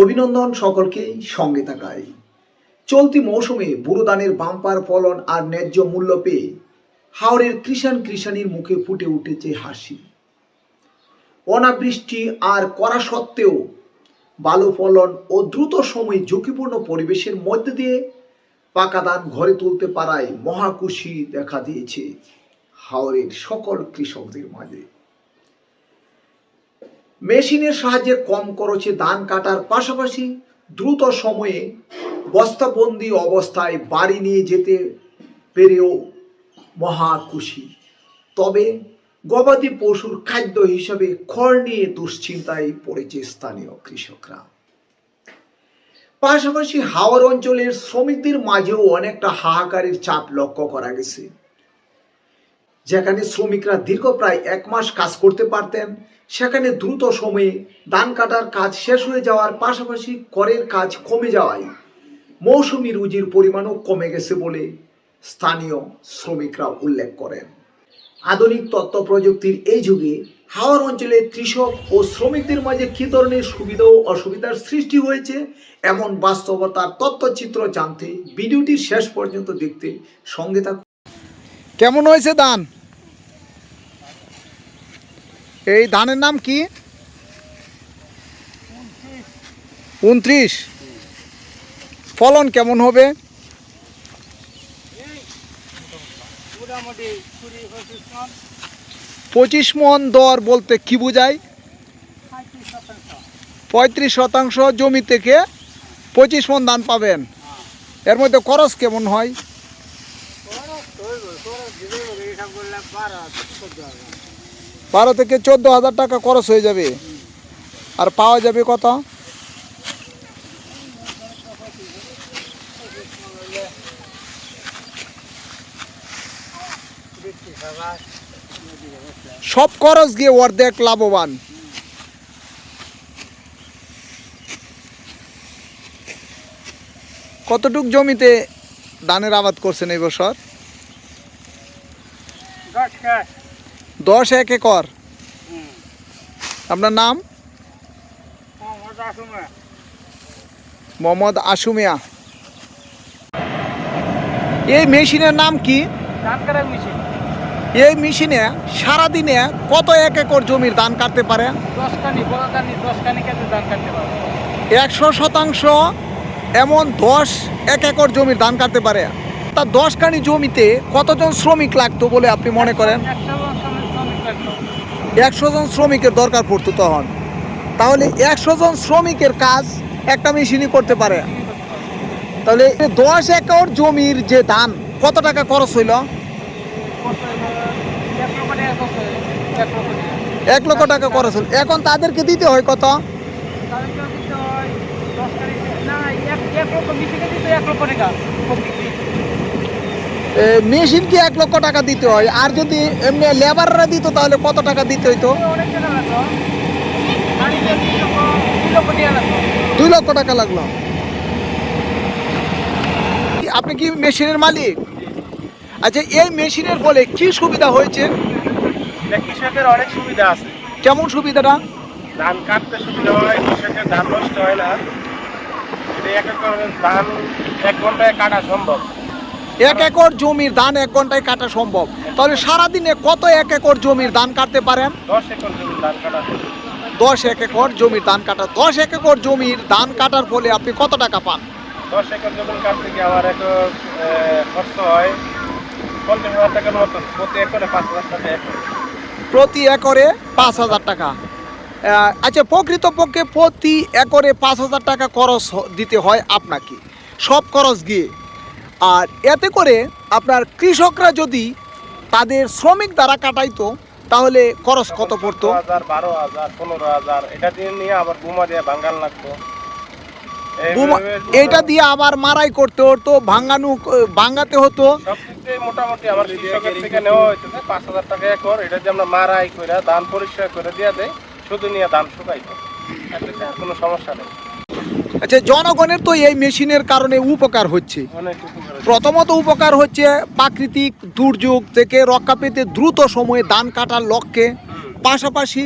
অভিনন্দন সকলকেই সঙ্গে থাকায়। চলতি মৌসুমে বুড়োদানের বাম্পার ফলন আর ন্যায্য মূল্য পেয়ে হাওড়ের কৃষাণ কৃষাণীর মুখে ফুটে উঠেছে হাসি। অনাবৃষ্টি আর করা সত্ত্বেও ভালো ফলন ও দ্রুত সময়ে ঝুঁকিপূর্ণ পরিবেশের মধ্যে দিয়ে পাকা ধান ঘরে তুলতে পারায় মহাকুশি দেখা দিয়েছে হাওড়ের সকল কৃষকদের মাঝে। মেশিনের সাহায্যে কম খরচে ধান কাটার পাশাপাশি দ্রুত সময়ে বস্তাবন্দি অবস্থায় বাড়ি নিয়ে যেতে পেরেও মহা খুশি। তবে গবাদি পশুর খাদ্য হিসাবে খড় নিয়ে দুশ্চিন্তায় পড়েছে স্থানীয় কৃষকরা। পাশাপাশি হাওড় অঞ্চলের শ্রমিকদের মাঝেও অনেকটা হাহাকারের চাপ লক্ষ্য করা গেছে। যেখানে শ্রমিকরা দীর্ঘ প্রায় এক মাস কাজ করতে পারতেন, সেখানে দ্রুত সময়ে ধান কাটার কাজ শেষ হয়ে যাওয়ার পাশাপাশি করের কাজ কমে যাওয়ায় মৌসুমি রুজির পরিমাণও কমে গেছে বলে স্থানীয় শ্রমিকরা উল্লেখ করেন। আধুনিক তথ্য প্রযুক্তির এই যুগে হাওড় অঞ্চলে কৃষক ও শ্রমিকদের মাঝে কী ধরনের সুবিধা ও অসুবিধার সৃষ্টি হয়েছে, এমন বাস্তবতার তথ্যচিত্র জানতে ভিডিওটি শেষ পর্যন্ত দেখতে সঙ্গে থাকুন। কেমন হয়েছে ধান? এই ধানের নাম কি? উনত্রিশ। ফলন কেমন হবে? পঁচিশ মন দর বলতে কি বোঝায়? পঁয়ত্রিশ শতাংশ জমি থেকে পঁচিশ মন ধান পাবেন। এর মধ্যে খরচ কেমন হয়? বারো। থেকে চোদ্দ হাজার টাকা খরচ হয়ে যাবে। আর পাওয়া যাবে কত? সব খরচ গিয়ে অর্ধেক লাভবান। কতটুক জমিতে ধানের আবাদ করছেন এই বছর? দশ এক একর। আপনার নাম? মোহাম্মদ আসুমিয়া এই মেশিনের নাম কি। এই মেশিনে সারাদিনে কত এক একর জমির ধান কাটতে পারে। একশো শতাংশ এমন দশ এক একর জমির ধান কাটতে পারে। তা দশ কানি জমিতে কতজন শ্রমিক লাগতো বলে আপনি মনে করেন একশো জন শ্রমিক শ্রমিক লাগল। একশো জন শ্রমিকের দরকার পড়তো তখন। তাহলে একশো জন শ্রমিকের কাজ একটা মেশিনই করতে পারে? তাহলে দশ একর জমির যে ধান, কত টাকা খরচ হইল? এক লক্ষ টাকা খরচ হইল। এখন তাদেরকে দিতে হয় কত? এক- লক্ষ টাকা। মেশিনকে এক লক্ষ টাকা দিতে হয়? আর যদি এমনি লেবাররা দিত তাহলে কত টাকা দিতে হইতো? দুই লক্ষ টাকা লাগল। আপনি কি মেশিনের মালিক? আচ্ছা এই মেশিনের ফলে কি সুবিধা হয়েছে? কৃষকের অনেক সুবিধা আছে। কেমন সুবিধাটা? ধান কাটতে সুবিধা হয় কৃষকের ধান নষ্ট হয় না। এটা এক ধান এক ঘন্টায় কাটা সম্ভব। এক একর জমির ধান এক ঘন্টায় কাটা সম্ভব। তাহলে সারাদিনে কত এক একর জমির ধান কাটতে পারেন? দশ এক একর জমির ধান কাটা। দশ এক একর জমির ধান কাটার ফলে আপনি কত টাকা পান? দশ একর জমি কাটতে গিয়ে আমার একর খরচ হয় পঞ্চাশ হাজার টাকার মতন। প্রতি একরে পাঁচ হাজার টাকা প্রতি একরে পাঁচ হাজার টাকা। আচ্ছা প্রকৃতপক্ষে প্রতি একরে পাঁচ হাজার টাকা খরচ দিতে হয় আপনাকে। সব খরচ গিয়ে। আর এতে করে আপনার কৃষকরা যদি তাদের শ্রমিক দ্বারা কাটাইতো তাহলে খরচ কত পড়তো? হাজার বারো হাজার পনেরো হাজার এটা দিয়ে নিয়ে আবার বোমা দিয়ে বাঙ্গাল লাগতো। এইটা দিয়ে আবার মারাই করতে হতো ভাঙানো ভাঙাতে হতো। মোটামুটি আমার কৃষকের থেকে নেওয়া হইতেছে পাঁচ হাজার টাকা একর। এটা দিয়ে আমরা মারাই করে ধান পরিষ্কার করে দিয়ে দেয় শুধু নিয়ে ধান শুকাইতো। কোনো সমস্যা নেই। আচ্ছা জনগণের তো এই মেশিনের কারণে উপকার হচ্ছে। অনেক উপকার। হচ্ছে। প্রথমত উপকার হচ্ছে প্রাকৃতিক দুর্যোগ থেকে রক্ষা পেতে দ্রুত সময়ে ধান কাটার লক্ষ্যে। পাশাপাশি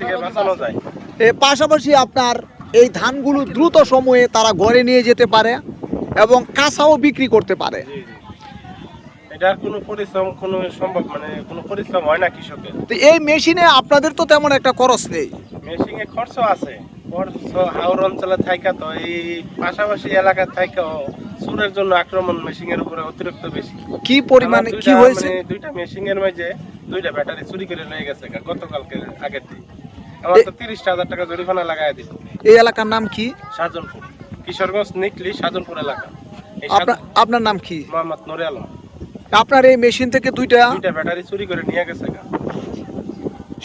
থেকে পাশাপাশি আপনার এই ধানগুলো দ্রুত সময়ে তারা ঘরে নিয়ে যেতে পারে এবং কাঁচাও বিক্রি করতে পারে। এটার কোনো পরিশ্রম কোনো সম্ভব মানে কোনো পরিশ্রম হয় না কৃষকের। তো এই মেশিনে আপনাদের তো তেমন একটা খরচ নেই। মেশিনে খরচ আছে। খরচ হাওর অঞ্চলে থাইকা তো এই পাশাপাশি এলাকার থাইকাও জন্য আক্রমণ মেশিনের উপরে অতিরিক্ত বেশি। কি পরিমাণে কি হয়েছে? মানে দুইটা মাঝে দুইটা ব্যাটারি চুরি করে নিয়ে গেছে গতকালকে আগের দিন। আমার তো তিরিশ হাজার টাকা জরিমানা লাগাই দিল এই এলাকার নাম কি? সাজনপুর কিশোরগঞ্জ নিকলি সাজনপুর এলাকা। আপনার নাম কি? মোহাম্মদ নুরে আলম। আপনার এই মেশিন থেকে দুইটা দুইটা ব্যাটারি চুরি করে নিয়ে গেছে।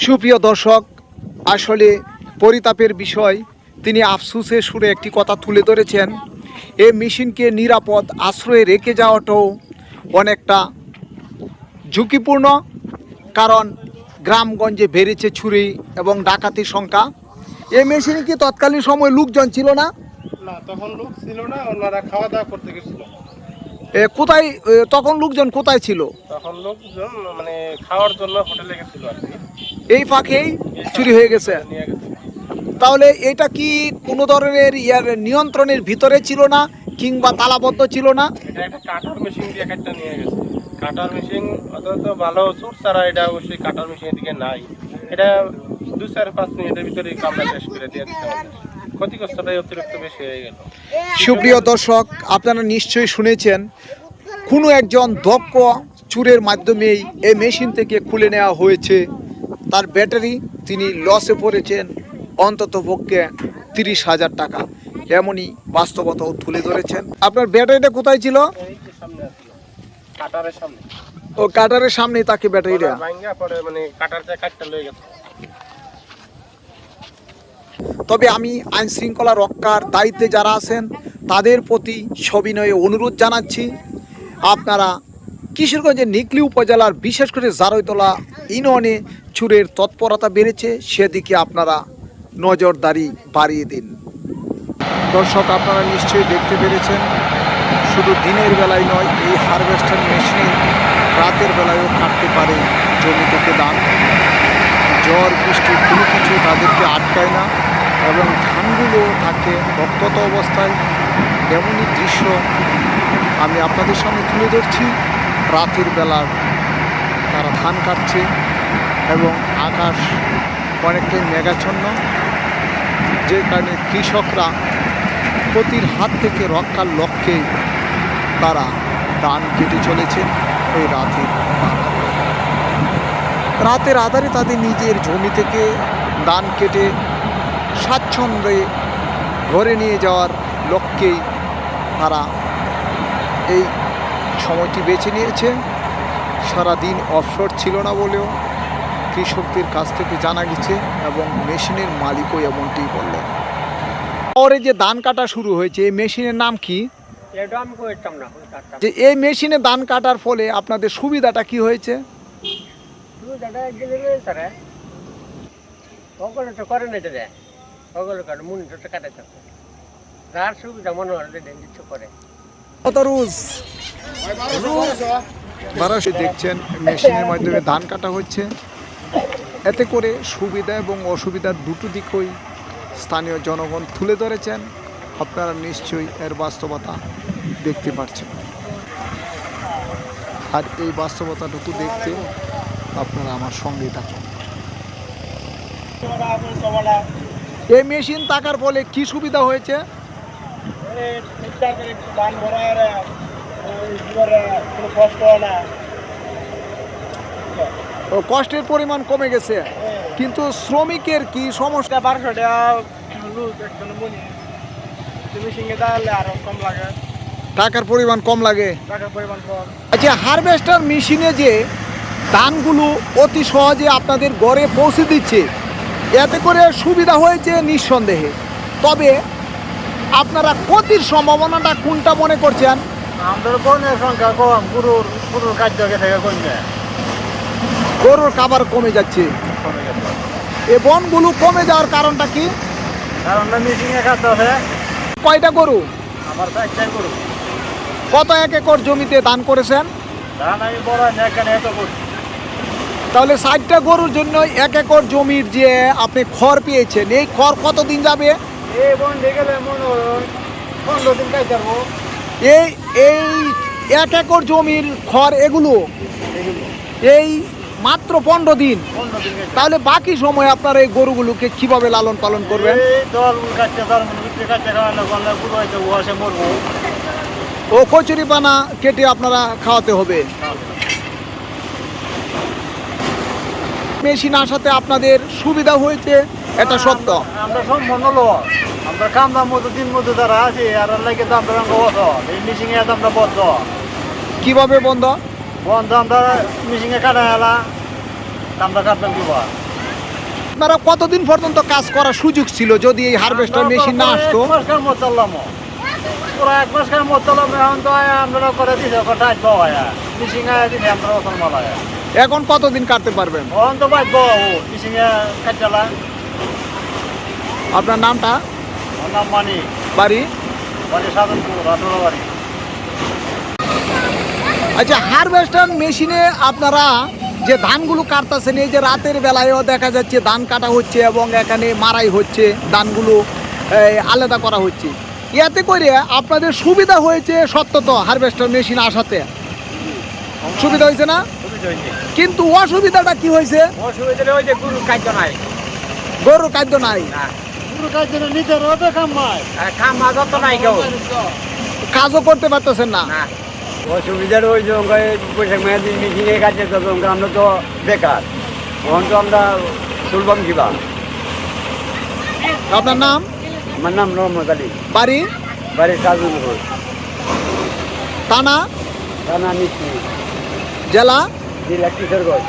সুপ্রিয় দর্শক আসলে পরিতাপের বিষয় তিনি আফসুসের সুরে একটি কথা তুলে ধরেছেন। এই মেশিনকে নিরাপদ আশ্রয়ে রেখে যাওয়াটাও অনেকটা ঝুঁকিপূর্ণ কারণ গ্রামগঞ্জে বেড়েছে ছুরি এবং ডাকাতির সংখ্যা। এই মেশিনে কি তৎকালীন সময় লোকজন ছিল না? তখন লোক ছিল না ওনারা খাওয়া দাওয়া করতে গেছিল। কোথায় তখন লোকজন কোথায় ছিল? তখন লোকজন মানে খাওয়ার জন্য হোটেলে গেছিল আর এই ফাঁকেই চুরি হয়ে গেছে। তাহলে এটা কি কোনো ধরনের ইয়ার নিয়ন্ত্রণের ভিতরে ছিল না কিংবা তালাবদ্ধ ছিল না? এটা একটা কাটার মেশিন দিয়ে একটা নিয়ে গেছে। কাটার মেশিন অত ভালো সুর ছাড়া এটা অবশ্যই কাটার মেশিনের দিকে নাই। এটা দু চার পাঁচ মিনিটের ভিতরে কামড়া শেষ করে দিয়ে দিতে হবে ক্ষতিগ্রস্তটাই অতিরিক্ত বেশি হয়ে গেল। সুপ্রিয় দর্শক আপনারা নিশ্চয়ই শুনেছেন কোনো একজন দক্ষ চুরের মাধ্যমেই এই মেশিন থেকে খুলে নেওয়া হয়েছে। তার ব্যাটারি তিনি লসে পড়েছেন। অন্তত পক্ষে তিরিশ হাজার টাকা। এমনই বাস্তবতাও তুলে ধরেছেন। আপনার ব্যাটারিটা কোথায় ছিল? যে কাটারের সামনে তাকে ব্যাটারিটা তবে আমি আইন শৃঙ্খলা রক্ষার দায়িত্বে যারা আছেন, তাদের প্রতি সবিনয়ে অনুরোধ জানাচ্ছি। আপনারা কিশোরগঞ্জের নিকলি উপজেলার বিশেষ করে জারৈতলা ইউনিয়নে চুরের তৎপরতা বেড়েছে, সেদিকে আপনারা নজরদারি বাড়িয়ে দিন। দর্শক, আপনারা নিশ্চয়ই দেখতে পেরেছেন, শুধু দিনের বেলায় নয়, এই হারভেস্টার মেশিনে রাতের বেলায়ও কাটতে পারে জমি থেকে দান ঝড়, বৃষ্টি, কোনো কিছু তাদেরকে আটকায় না এবং ধানগুলো থাকে রক্তত অবস্থায়। এমনই দৃশ্য আমি আপনাদের সামনে তুলে ধরছি। রাতের বেলার তারা ধান কাটছে এবং আকাশ অনেকটাই মেঘাচ্ছন্ন। যে কারণে কৃষকরা ক্ষতির হাত থেকে রক্ষার লক্ষ্যে তারা ধান কেটে চলেছে এই রাতের। রাতের আধারে তাদের নিজের জমি থেকে ধান কেটে স্বাচ্ছন্দ্যে ঘরে নিয়ে যাওয়ার লক্ষ্যেই তারা এই সময়টি বেছে নিয়েছে সারাদিন অবসর ছিল না বলেও কৃষকদের কাছ থেকে জানা গেছে এবং মেশিনের মালিকও এমনটি বললেন। পরে যে ধান কাটা শুরু হয়েছে এই মেশিনের নাম কি? যে এই মেশিনে ধান কাটার ফলে আপনাদের সুবিধাটা কি হয়েছে? করে মুনি যার সুবিধা মনে হয় কিছু কত রুজ? দেখছেন মেশিনের মাধ্যমে ধান কাটা হচ্ছে। এতে করে সুবিধা এবং অসুবিধার দুটো দিকই স্থানীয় জনগণ তুলে ধরেছেন। আপনারা নিশ্চয়ই এর বাস্তবতা দেখতে পাচ্ছেন আর এই বাস্তবতাটুকু দেখতে আপনারা আমার সঙ্গেই থাকুন। এই মেশিন থাকার ফলে কি সুবিধা হয়েছে? কোনো কষ্ট হয় না। কষ্টের পরিমাণ কমে গেছে। কিন্তু শ্রমিকের কি সমস্যা? বারোশো টাকা আরও কম লাগে। টাকার পরিমাণ কম লাগে। টাকার পরিমাণ কম। আচ্ছা হারভেস্টার মেশিনে যে ধানগুলো অতি সহজে আপনাদের ঘরে পৌঁছে দিচ্ছে এতে করে সুবিধা হয়েছে নিঃসন্দেহে। তবে আপনারা ক্ষতির সম্ভাবনাটা কোনটা মনে করছেন? আমাদের বনের সংখ্যা কম গুরুর গুরুর কার্য থেকে কমে। গরুর খাবার কমে যাচ্ছে। এ বনগুলো কমে যাওয়ার কারণটা কি? কারণ মিশিংয়ে খাতে কয়টা গরু? আমার তো একটাই গরু। কত এক একর জমিতে দান করেছেন? ধান আমি বড় এখানে এত করছি তাহলে ষাটটা গরুর জন্য এক একর জমির যে আপনি খড় পেয়েছেন এই খড় কতদিন যাবে? এই এই এক একর জমির খড় এগুলো। এই মাত্র পনেরো দিন। তাহলে বাকি সময় আপনার এই গরুগুলোকে কীভাবে লালন পালন করবেন? মনে ও কচুরি পানা কেটে আপনারা খাওয়াতে হবে। মেশিন আসাতে আপনাদের সুবিধা হয়েছে এটা সত্য। আমরা আমরা কামদার মতো দিন মতো যারা আছি আর লাগে তো আমরা বন্ধ এই আমরা বদ্ধ। কীভাবে বন্ধ? বন্ধ আমরা মিশিংয়ে কাটা এলা আপনারা কতদিন পর্যন্ত কাজ করার সুযোগ ছিল যদি এই হারভেস্টার মেশিন না আসতো? এক মাস কার এখন তো আমরা করে দিছে ওটা আসব মিশিং আয়া দিছে আমরা ওখান মালা এখন কতদিন কাটতে পারবেন? এখন তো বাইব মিশিংয়ে কাটালা আপনার নামটা? নাম মানি। বাড়ি? বাড়ি সাধনপুর রাটোরা বাড়ি। আচ্ছা হারভেস্টার মেশিনে আপনারা যে ধানগুলো কাটতেছেন এই যে রাতের বেলায়ও দেখা যাচ্ছে ধান কাটা হচ্ছে এবং এখানে মারাই হচ্ছে ধানগুলো আলাদা করা হচ্ছে। এতে করে আপনাদের সুবিধা হয়েছে সত্য তো হারভেস্টার মেশিন আসাতে। সুবিধা হয়েছে না? কিন্তু অসুবিধাটা কি হয়েছে? অসুবিধা ওই যে গুরু কাজ নাই। গরুর খাদ্য নাই। গুরু কাজ নিজের রোদে কামাই কামা যত নাই কেউ। কাজও করতে পারতেছেন না। অসুবিধার ওই যে বৈশাখ মেয়াদিন মিটিংয়ে কাজে তো আমরা তো বেকার। তখন তো আমরা তুলবাম কিবা আপনার নাম? আমার নাম রহমত আলী। বাড়ি? বাড়ি সাজুলপুর। থানা? থানা নিশ্চয় জেলা? জেলা কিশোরগঞ্জ।